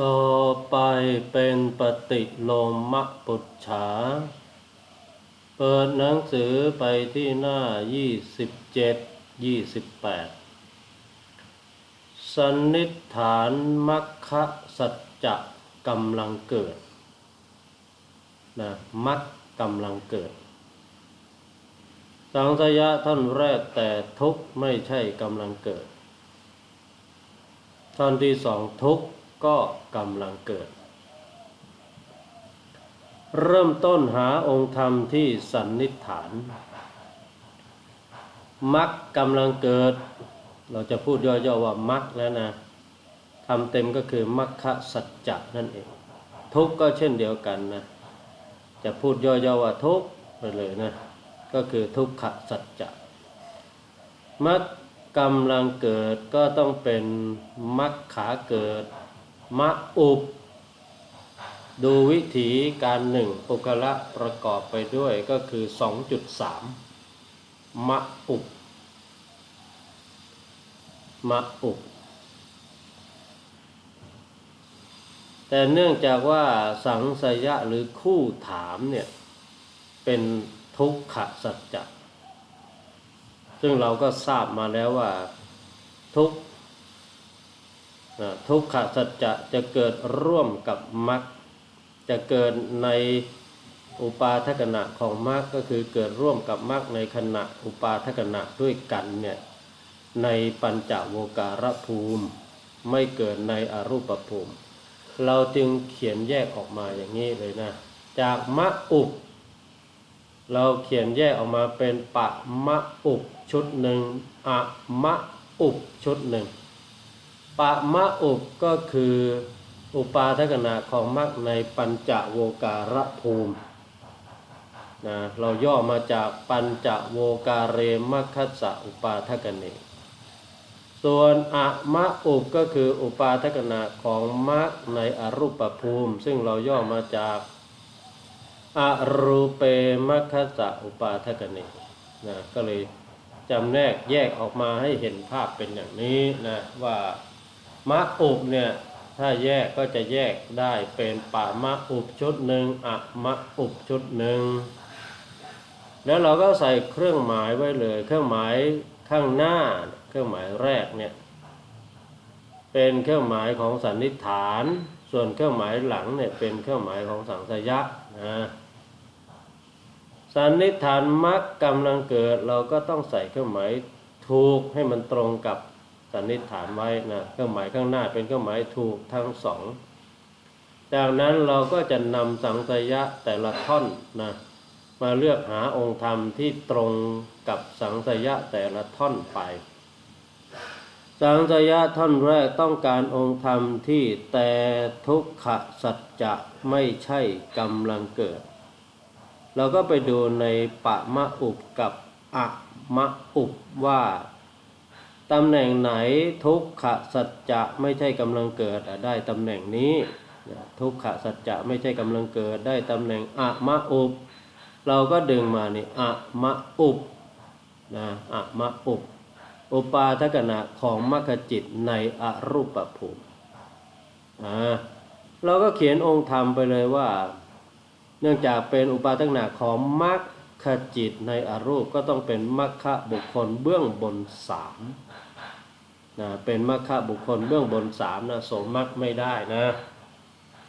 ต่อไปเป็นปฏิโลมมปุจฉา เปิดหนังสือไปที่หน้า 27 28 สันนิษฐานมัคคะสัจจะกำลังเกิดนะมัคกำลังเกิด สังสยะท่านแรกแต่ทุกไม่ใช่กำลังเกิด ท่อนที่สองทุกข ก็กำลังเกิด เริ่มต้นหาองค์ธรรมที่สันนิษฐานมักกำลังเกิด เราจะพูดย่อๆว่ามักแล้วนะทำเต็มก็คือมัคคะสัจจะนั่นเอง ทุกก็เช่นเดียวกันนะ จะพูดย่อๆว่าทุกไปเลยนะ ก็คือทุกขสัจจะมักกำลังเกิดก็ต้องเป็นมักขาเกิด มะอุบดูวิธีการหนึ่งปุกละประกอบไปด้วยก็คือ 2.3 มะอุบมะอุบแต่เนื่องจากว่าสังสยะหรือคู่ถามเนี่ย เป็นทุกขสัจจะซึ่งเราก็ทราบมาแล้วว่าทุกข ทุกขสัจจะจะเกิดร่วมกับมรรคจะเกิดในอุปาทขณะของมรรคก็คือเกิดร่วมกับมรรคในขณะอุปาทขณะด้วยกันเนี่ยในปัญจโวการภูมิ ไม่เกิดในอรูปภูมิ เราจึงเขียนแยกออกมาอย่างนี้เลยนะ จากมะอุบเราเขียนแยกออกมาเป็นปะมะอุบชุดหนึ่งอะมะอุบชุดหนึ่ง ปะมะอุบก็คืออุปาทขณะของมรรคในปัญจโวการภูมินะเราย่อมาจากปัญจโวการเรมัคคัสสะอุปาทกเนส่วนอะมะอุบก็คืออุปาทขณะของมรรคในอรูปภูมิ ซึ่งเราย่อมาจากอรูเปมัคคัสสะอุปาทกเนนะก็เลยจำแนกแยกออกมาให้เห็นภาพเป็นอย่างนี้นะว่า มะอุบเนี่ยถ้าแยกก็จะแยกได้เป็นป่ามะอุบชุดหนึ่งอะมะอุบชุดหนึ่งแล้วเราก็ใส่เครื่องหมายไว้เลย เครื่องหมายข้างหน้า เครื่องหมายแรกเนี่ยเป็นเครื่องหมายของสันนิษฐาน ส่วนเครื่องหมายหลังเนี่ยเป็นเครื่องหมายของสังสยะนะสันนิษฐานมักกำลังเกิด เราก็ต้องใส่เครื่องหมายถูกให้มันตรงกับ สันนิษฐานไว้นะเครื่องหมายข้างหน้าเป็นเครื่องหมายถูกทั้งสองจากนั้นเราก็จะนำสังสยะแต่ละท่อนนะมาเลือกหาองค์ธรรมที่ตรงกับสังสยะแต่ละท่อนไป สังสยะท่อนแรกต้องการองค์ธรรมที่แต่ทุกขสัจจะไม่ใช่กำลังเกิด เราก็ไปดูในปะมะอุบกับอะมะอุบว่า ตำแหน่งไหนทุกขสัจจะไม่ใช่กำลังเกิดได้ตำแหน่งนี้ทุกขสัจจะไม่ใช่กำลังเกิดได้ตำแหน่งอะมะอุบเราก็ดึงมานี่อะมะอุบนะอะมะอุบอุปาทกณะของมรรคจิตในอรูปภูมิอ่าเราก็เขียนองค์ธรรมไปเลยว่า เนื่องจากเป็นอุปาทกณะของมรรคจิตในอรูปก็ต้องเป็นมรรคบุคคลเบื้องบนสาม นะเป็นมรรคบุคคลเบื้องบนสามนะโสมรรคไม่ได้นะ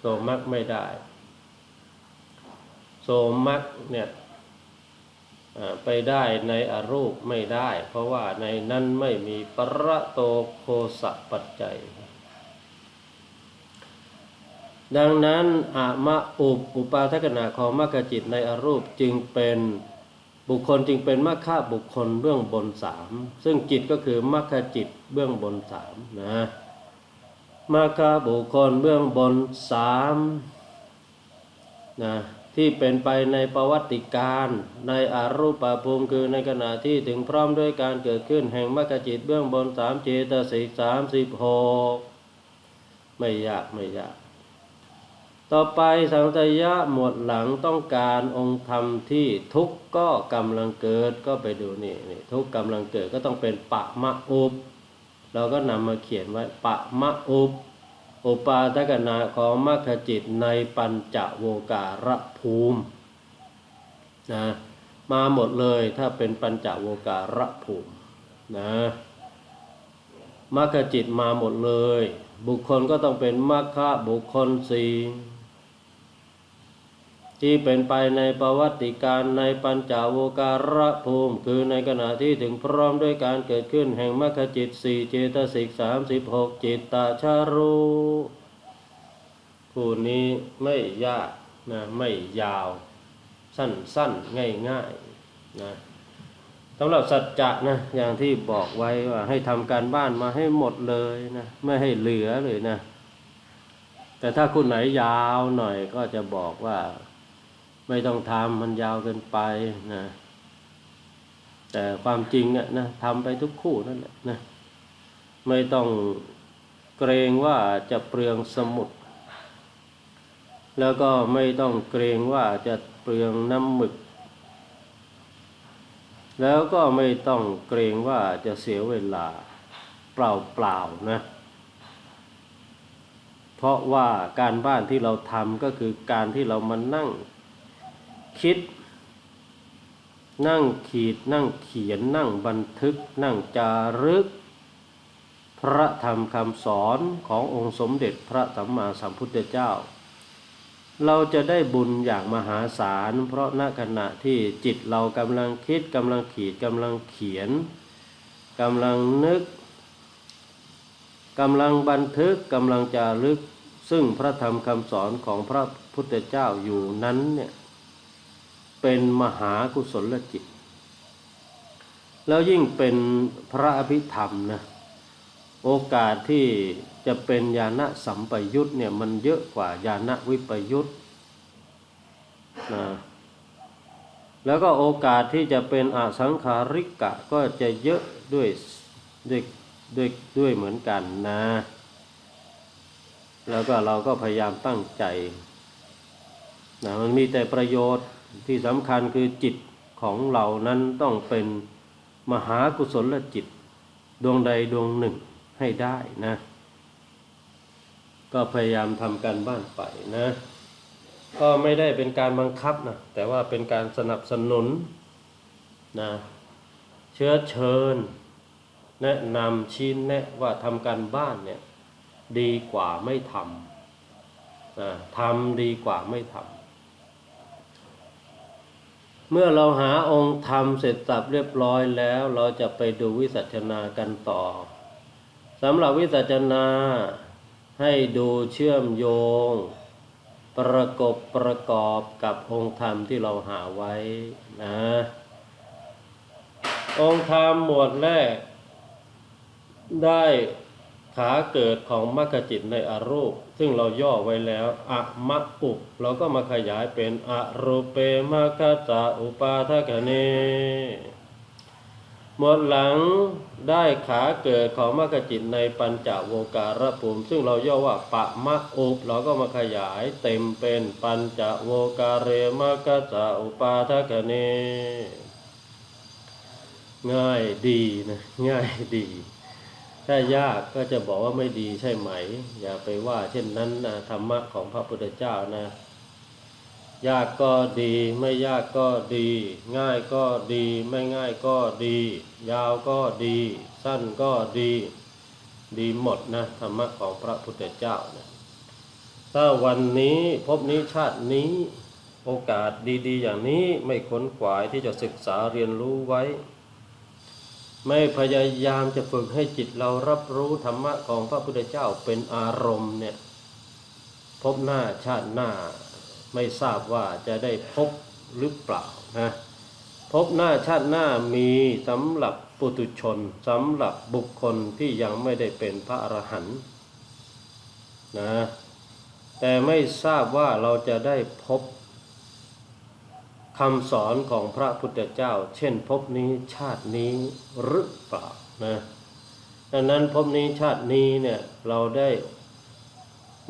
โสมรรคไม่ได้ โสมรรคเนี่ยไปได้ในอรูปไม่ได้ เพราะว่าในนั้นไม่มีประโตโคสะปัจจัย ดังนั้นอามะอุปอุปาทกณะของมรรคจิตในอรูปจึงเป็น บุคคลจึงเป็นมรรคบุคคลเบื้องบนสามซึ่งจิตก็คือมรรคจิตเบื้องบนสามนะมรรคบุคคลเบื้องบนสามนะที่เป็นไปในประวัติการในอรูปภูมิคือในขณะที่ถึงพร้อมด้วยการเกิดขึ้นแห่งมรรคจิตเบื้องบนสามเจตสิกสามสิบหกไม่ยากไม่ยาก ต่อไปสังสยะหมวดหลังต้องการองค์ธรรมที่ทุกข์ก็กำลังเกิดก็ไปดูนี่นี่ทุกข์กำลังเกิดก็ต้องเป็นปะมะอุบเราก็นำมาเขียนไว้ปะมะอุบอุปาทกนาของมรรคจิตในปัญจโวการภูมินะมาหมดเลยถ้าเป็นปัญจโวการภูมินะมรรคจิตมาหมดเลย บุคคลก็ต้องเป็นมรรคบุคคลสี่ ที่เป็นไปในประวัติการในปัญจโวการะภูมิ คือในขณะที่ถึงพร้อมด้วยการเกิดขึ้นแห่งมรรคจิตสี่เจตสิกสามสิบหกจิตตาชารูคู่นี้ไม่ยากนะไม่ยาว สั้นๆง่ายๆนะสำหรับสัจจะนะอย่างที่บอกไว้ว่าให้ทำการบ้านมาให้หมดเลยนะไม่ให้เหลือเลยนะแต่ถ้าคุณไหนยาวหน่อยก็จะบอกว่า ไม่ต้องทำมันยาวเกินไปนะแต่ความจริงเนี่ยนะทำไปทุกคู่นั่นแหละนะไม่ต้องเกรงว่าจะเปลืองสมุด แล้วก็ไม่ต้องเกรงว่าจะเปลืองน้ำหมึก แล้วก็ไม่ต้องเกรงว่าจะเสียเวลาเปล่าๆนะเพราะว่าการบ้านที่เราทำก็คือการที่เรามานั่ง คิด นั่งขีด นั่งเขียน นั่งบันทึก นั่งจารึก พระธรรมคำสอนขององค์สมเด็จพระสัมมาสัมพุทธเจ้า เราจะได้บุญอย่างมหาศาล เพราะณขณะที่จิตเรากำลังคิดกำลังขีดกำลังเขียนกำลังนึกกำลังบันทึกกำลังจารึกซึ่งพระธรรมคำสอนของพระพุทธเจ้าอยู่นั้นเนี่ย เป็นมหากุศลจิต แล้วยิ่งเป็นพระอภิธรรมนะโอกาสที่จะเป็นญาณสัมปยุตเนี่ยมันเยอะกว่าญาณวิปยุตนะแล้วก็โอกาสที่จะเป็นอสังขาริกะก็จะเยอะด้วยด้วยด้วยด้วยเหมือนกันนะ แล้วก็เราก็พยายามตั้งใจนะมันมีแต่ประโยชน์ ที่สำคัญคือจิตของเรานั้นต้องเป็นมหากุศลจิต ดวงใดดวงหนึ่งให้ได้นะ ก็พยายามทำการบ้านไปนะ ก็ไม่ได้เป็นการบังคับนะ แต่ว่าเป็นการสนับสนุนนะเชื้อเชิญ แนะนำชี้แนะว่าทำการบ้านเนี่ยดีกว่าไม่ทำนะทำดีกว่าไม่ทำ เมื่อเราหาองค์ธรรมเสร็จสับเรียบร้อยแล้ว เราจะไปดูวิสัชนากันต่อสำหรับวิสัชนาให้ดูเชื่อมโยง ประกบประกอบกับองค์ธรรมที่เราหาไว้นะองค์ธรรมหมวดแรกได้าเกิดของมรรคจิตในอรูป ซึ่งเราย่อไว้แล้วอะมะอุปเราก็มาขยายเป็นอรูปเปมะคจาอุปาทกเนหมดหลังได้ขาเกิดของมรรคจิตในปัญจโวการภูมิ ซึ่งเราย่อว่าปะมะอุปเราก็มาขยายเต็มเป็นปัญจโวการเรมะคจาอุปาทกเนง่ายดีนะง่ายดี ถ้ายากก็จะบอกว่าไม่ดีใช่ไหม อย่าไปว่าเช่นนั้นนะธรรมะของพระพุทธเจ้านะ ยากก็ดีไม่ยากก็ดี ง่ายก็ดีไม่ง่ายก็ดี ยาวก็ดี สั้นก็ดี ดีหมดนะธรรมะของพระพุทธเจ้านะถ้าวันนี้พบนี้ชาตินี้โอกาสดีๆ อย่างนี้ไม่ขนขวายที่จะศึกษาเรียนรู้ไว้ ไม่พยายามจะฝึกให้จิตเรารับรู้ธรรมะของพระพุทธเจ้าเป็นอารมณ์เนี่ย พบหน้าชาติหน้าไม่ทราบว่าจะได้พบหรือเปล่านะพบหน้าชาติหน้ามีสำหรับปุถุชนสำหรับบุคคลที่ยังไม่ได้เป็นพระอรหันต์นะแต่ไม่ทราบว่าเราจะได้พบ คำสอนของพระพุทธเจ้า เช่นพบนี้ชาตินี้หรือเปล่านะดังนั้นพบนี้ชาตินี้เนี่ยเราได้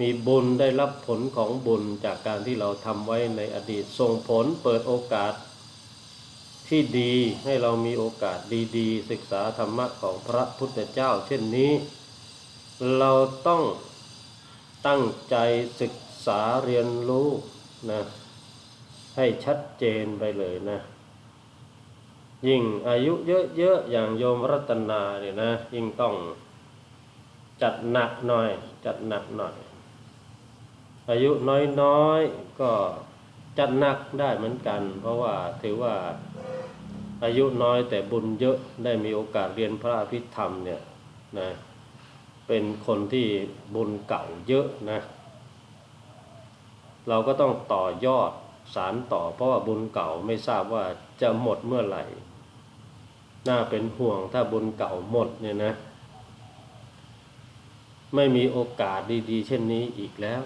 มีบุญได้รับผลของบุญจากการที่เราทำไว้ในอดีตส่งผลเปิดโอกาสที่ดีให้เรามีโอกาสดีๆ ศึกษาธรรมะของพระพุทธเจ้า เช่นนี้ เราต้องตั้งใจศึกษาเรียนรู้นะ ให้ชัดเจนไปเลยนะ ยิ่งอายุเยอะๆอย่างโยมรัตนาเนี่ยนะ ยิ่งต้องจัดหนักหน่อย จัดหนักหน่อย อายุน้อยๆก็จัดหนักได้เหมือนกัน เพราะว่าถือว่าอายุน้อยแต่บุญเยอะได้มีโอกาสเรียนพระอภิธรรมเนี่ยนะเป็นคนที่บุญเก่าเยอะนะ เราก็ต้องต่อยอด สารต่อ เพราะว่าบุญเก่าไม่ทราบว่าจะหมดเมื่อไหร่ น่าเป็นห่วงถ้าบุญเก่าหมดเนี่ยนะ ไม่มีโอกาสดีๆ เช่นนี้อีกแล้ว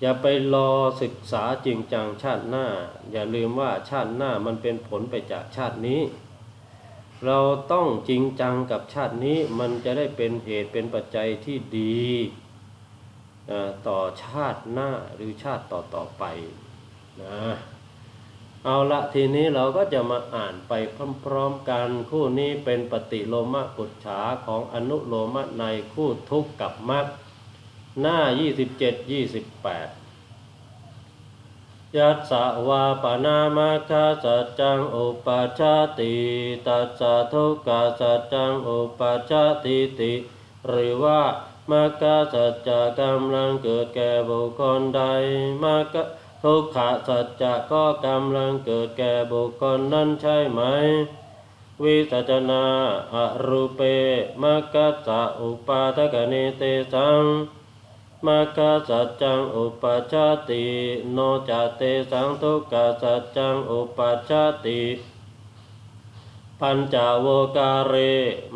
อย่าไปรอศึกษาจริงจังชาติหน้า อย่าลืมว่าชาติหน้ามันเป็นผลไปจากชาตินี้ เราต้องจริงจังกับชาตินี้มันจะได้เป็นเหตุเป็นปัจจัยที่ดี ต่อชาติหน้าหรือชาติต่อต่อไปนะเอาละทีนี้เราก็จะมาอ่านไปพร้อมๆกันคู่นี้เป็นปฏิโลมปุจฉาของอนุโลมในคู่ทุกข์กับมรรคหน้า 27 28ยัสสะวาปนามาคาสัจจังอุปาชาติตัสสะทุกขสัจจังอุปาชาติติ หรือว่า มาคสัจจะกำลังเกิดแก่บุคคลใดมาคทุกขสัจจะก็กำลังเกิดแก่บุคคลนั้นใช่ไหม วิสัจนาอรูเปมาคัสสะอุปาทกเนเตสังมาคสัจจังอุปชาติ โนจเตสังทุกขสัจจังอุปชาติ ปัญจโวการเร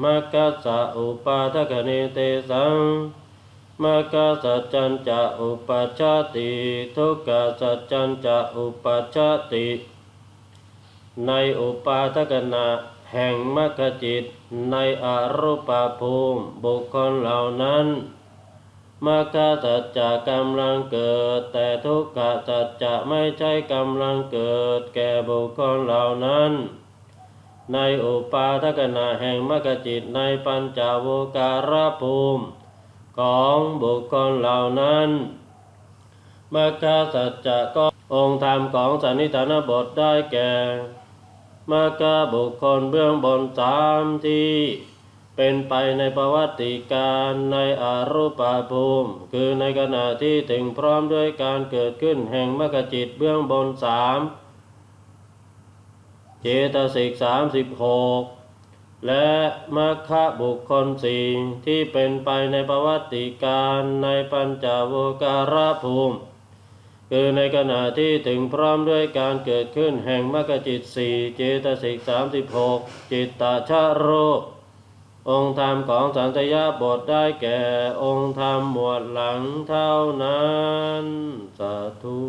มาคาสะอุปาทกเนเตสังมาคาสัจจันจะอุปชาติทุกขสัจจันจะอุปชาติ ในอุปาทกนะแห่งมรรคจิตในอรูปภูมิบุคคลเหล่านั้นมรรคสัจจะกำลังเกิด แต่ทุกขสัจจะไม่ใช่กำลังเกิด แก่บุคคลเหล่านั้น ในอุปาทกนะแห่งมรรคจิตในปัญจโวการภูมิ ของบุคคลเหล่านั้นมรรคสัจจะก็องค์ธรรมของสันนิฐานบทได้แก่มรรคบุคคลเบื้องบนสามที่ เป็นไปในประวัติการในอรูปภูมิ คือในขณะที่ถึงพร้อมด้วยการเกิดขึ้นแห่งมรรคจิตเบื้องบนสาม เจตสิกสามสิบหกและมรรคบุคคลสี่ที่เป็นไปในประวัติการในปัญจโวการภูมิ คือในขณะที่ถึงพร้อมด้วยการเกิดขึ้นแห่งมรรคจิตสี่เจตสิกสามสิบหกจิตตชาโรองค์ธรรมของสันตยาบทได้แก่องค์ธรรมหมวดหลังเท่านั้น สาธุ